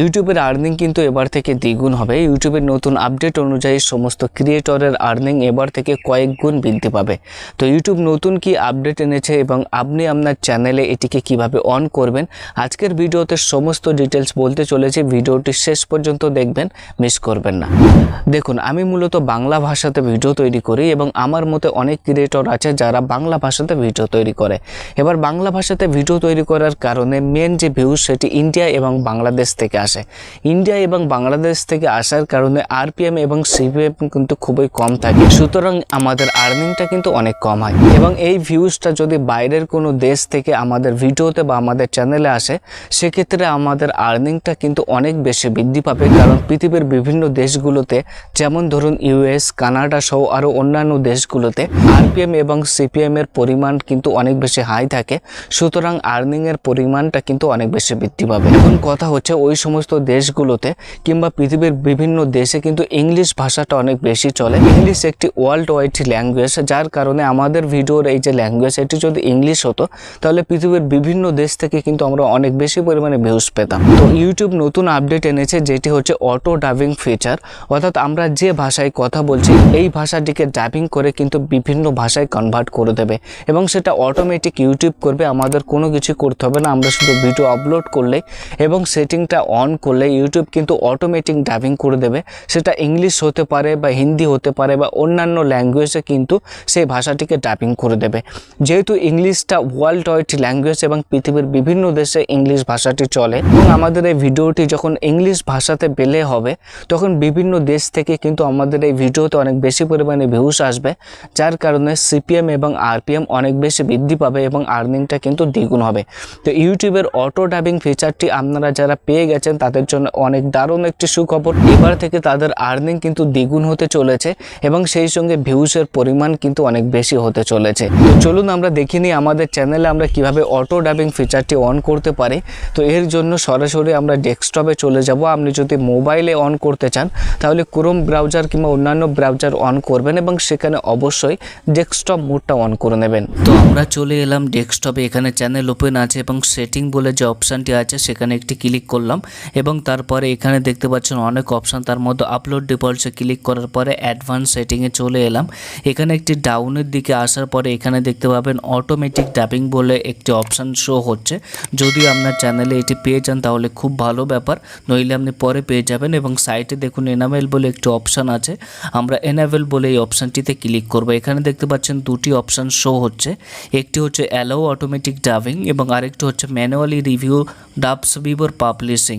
ইউটিউবের আর্নিং কিন্তু এবার থেকে দ্বিগুণ হবে। ইউটিউবের নতুন আপডেট অনুযায়ী সমস্ত ক্রিয়েটরের আর্নিং এবার থেকে কয়েক গুণ বৃদ্ধি পাবে। তো ইউটিউব নতুন কি আপডেট এনেছে এবং আপনি আপনার চ্যানেলে এটিকে কীভাবে অন করবেন? আজকের ভিডিওতে সমস্ত ডিটেলস বলতে চলেছি। ভিডিওটি শেষ পর্যন্ত দেখবেন মিস করবেন না। দেখুন, আমি মূলত বাংলা ভাষাতে ভিডিও তৈরি করি এবং আমার মতে অনেক ক্রিয়েটর আছে যারা বাংলা ভাষাতে ভিডিও তৈরি করে। এবার বাংলা ভাষাতে ভিডিও তৈরি করার কারণে মেন যে ভিউজ সেটি ইন্ডিয়া এবং বাংলাদেশ থেকে আসে। ইন্ডিয়া এবং বাংলাদেশ থেকে আসার কারণে আরপিএম এবং সিপিএম কিন্তু খুবই কম থাকে। সুতরাং আমাদের আর্নিংটা কিন্তু অনেক কম হয়। এবং এই ভিউজটা যদি বাইরের কোনো দেশ থেকে আমাদের ভিডিওতে বা আমাদের চ্যানেলে আসে, সেক্ষেত্রে আমাদের আর্নিংটা কিন্তু অনেক বেশি বৃদ্ধি পাবে। কারণ পৃথিবীর বিভিন্ন দেশগুলোতে, যেমন ধরুন ইউএস কানাডা সহ আরও অন্যান্য দেশগুলোতে, আরপিএম এবং সিপিএম এর পরিমাণ কিন্তু অনেক বেশি হাই থাকে। সুতরাং আর্নিং এর পরিমাণটা কিন্তু অনেক বেশি বৃদ্ধি পাবে। এখন কথা হচ্ছে ওই সমস্ত দেশগুলোতে কিংবা পৃথিবীর বিভিন্ন দেশে কিন্তু ইংলিশ ভাষাটা অনেক বেশি চলে। ইংলিশ একটি ওয়ার্ল্ড ওয়াইড ল্যাঙ্গুয়েজ যার কারণে আমাদের ভিডিওর এই যে ল্যাঙ্গুয়েজ এটি যদি ইংলিশ হতো, তাহলে পৃথিবীর বিভিন্ন দেশ থেকে কিন্তু আমরা অনেক বেশি পরিমাণে ভিউজ পেতাম। তো ইউটিউব নতুন আপডেট এনেছে, যেটি হচ্ছে অটো ডাবিং ফিচার অর্থাৎ আমরা যে ভাষায় কথা বলছি, এই ভাষাটিকে ডাবিং করে কিন্তু বিভিন্ন ভাষায় কনভার্ট করে দেবে এবং সেটা অটোমেটিক ইউটিউব করবে। আমাদের কোনো কিছু করতে হবে না, আমরা শুধু ভিডিও আপলোড করলেই এবং সেটিংটা অন করলে ইউটিউব কিন্তু অটোমেটিক ডাবিং করে দেবে। সেটা ইংলিশ হতে পারে বা হিন্দি হতে পারে বা অন্যান্য ল্যাঙ্গুয়েজে কিন্তু সেই ভাষাটিকে ডাবিং করে দেবে। যেহেতু ইংলিশটা ওয়ার্ল্ড ওয়াইড ল্যাঙ্গুয়েজ এবং পৃথিবীর বিভিন্ন দেশে ইংলিশ ভাষাটি চলে, এবং আমাদের এই ভিডিওটি যখন ইংলিশ ভাষাতে বেলে হবে, তখন বিভিন্ন দেশ থেকে কিন্তু আমাদের এই ভিডিওতে অনেক বেশি পরিমাণে ভিউস আসবে, যার কারণে সিপিএম এবং আরপিএম অনেক বেশি বৃদ্ধি পাবে এবং আর্নিংটা কিন্তু দ্বিগুণ হবে। তো ইউটিউবের অটো ডাবিং ফিচারটি আপনারা যারা পেয়ে গেছেন তাদের জন্য অনেক দারুণ একটি সুখবর। এবার থেকে তাদের আর্নিং কিন্তু দ্বিগুণ হতে চলেছে এবং সেই সঙ্গে ভিউসের পরিমাণ কিন্তু অনেক বেশি হতে চলেছে। তো চলুন আমরা দেখিনি আমাদের চ্যানেলে আমরা কীভাবে অটো ডাবিং ফিচারটি অন করতে পারি। তো এর জন্য সরাসরি আমরা ডেস্কটপে চলে যাব। আপনি যদি মোবাইলে অন করতে চান, তাহলে ক্রোম ব্রাউজার কিংবা অন্যান্য ব্রাউজার অন করবেন এবং সেখানে অবশ্যই ডেস্কটপ মোডটা অন করে নেবেন। তো আমরা চলে এলাম ডেস্কটপে এখানে চ্যানেল ওপেন আছে এবং সেটিং বলে যে অপশানটি আছে, সেখানে একটি ক্লিক করলাম। এবং তারপরে এখানে দেখতে পাচ্ছেন অনেক অপশান তার মধ্যে আপলোড ডিফল্টসে ক্লিক করার পরে অ্যাডভান্স সেটিংয়ে চলে এলাম। এখানে একটি ডাউনের দিকে আসার পরে এখানে দেখতে পাবেন অটোমেটিক ডাবিং বলে একটি অপশান শো হচ্ছে। যদি আপনার চ্যানেলে এটি পেয়ে যান তাহলে খুব ভালো ব্যাপার, নইলে আপনি পরে পেয়ে যাবেন এবং সাইটে দেখুন এনামেল বলে একটি অপশান আছে। আমরা এনাবেল বলে এই অপশানটিতে ক্লিক করব। এখানে দেখতে পাচ্ছেন দুটি অপশান শো হচ্ছে, একটি হচ্ছে অ্যালাউ অটোমেটিক ডাবিং এবং আরেকটি হচ্ছে ম্যানুয়ালি রিভিউ ডাবস বিবর পাবলিশিং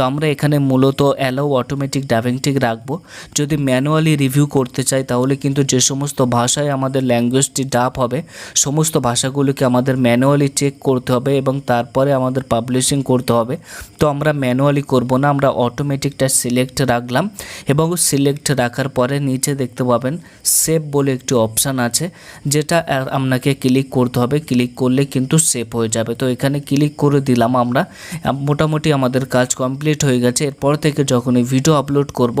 তো আমরা এখানে মূলত অ্যালাউ অটোমেটিক ডাবিংটি রাখব। যদি ম্যানুয়ালি রিভিউ করতে চাই, তাহলে কিন্তু যে সমস্ত ভাষায় আমাদের ল্যাঙ্গুয়েজটি ডাব হবে, সমস্ত ভাষাগুলিকে আমাদের ম্যানুয়ালি চেক করতে হবে এবং তারপরে আমাদের পাবলিশিং করতে হবে। তো আমরা ম্যানুয়ালি করব না, আমরা অটোমেটিকটা সিলেক্ট রাখলাম এবং সিলেক্ট রাখার পরে নিচে দেখতে পাবেন সেভ বলে একটি অপশান আছে, যেটা আপনাকে ক্লিক করতে হবে। ক্লিক করলে কিন্তু সেভ হয়ে যাবে। তো এখানে ক্লিক করে দিলাম আমরা। মোটামুটি আমাদের কাজ কমপ্লিট হয়ে গেছে। এরপর থেকে যখন এই ভিডিও আপলোড করব,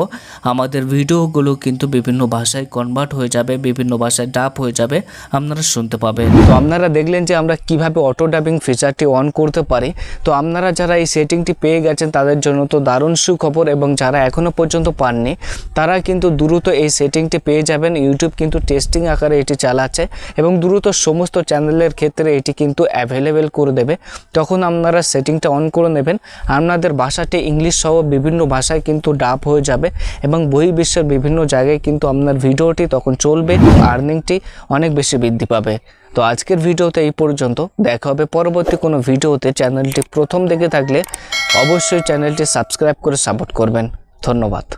আমাদের ভিডিওগুলো কিন্তু বিভিন্ন ভাষায় কনভার্ট হয়ে যাবে, বিভিন্ন ভাষায় ডাব হয়ে যাবে, আপনারা শুনতে পাবেন। তো আপনারা দেখলেন যে আমরা কীভাবে অটো ডাবিং ফিচারটি অন করতে পারি। তো আপনারা যারা এই সেটিংটি পেয়ে গেছেন, তাদের জন্য তো দারুণ সুখবর এবং যারা এখনও পর্যন্ত পাননি, তারা কিন্তু দ্রুত এই সেটিংটি পেয়ে যাবেন। ইউটিউব কিন্তু টেস্টিং আকারে এটি চালাচ্ছে এবং দ্রুত সমস্ত চ্যানেলের ক্ষেত্রে এটি কিন্তু অ্যাভেলেবেল করে দেবে। তখন আপনারা সেটিংটা অন করে নেবেন। আপনাদের ভাষাটি ইংলিশ সহ বিভিন্ন ভাষায় কিন্তু ডাব হয়ে যাবে এবং বহির্বিশ্বের বিভিন্ন জায়গায় কিন্তু আপনার ভিডিওটি তখন চলবে আর্নিংটি অনেক বেশি বৃদ্ধি পাবে। তো আজকের ভিডিওতে এই পর্যন্ত। দেখা হবে পরবর্তী কোনো ভিডিওতে। চ্যানেলটি প্রথম দেখে থাকলে অবশ্যই চ্যানেলটি সাবস্ক্রাইব করে সাপোর্ট করবেন। ধন্যবাদ।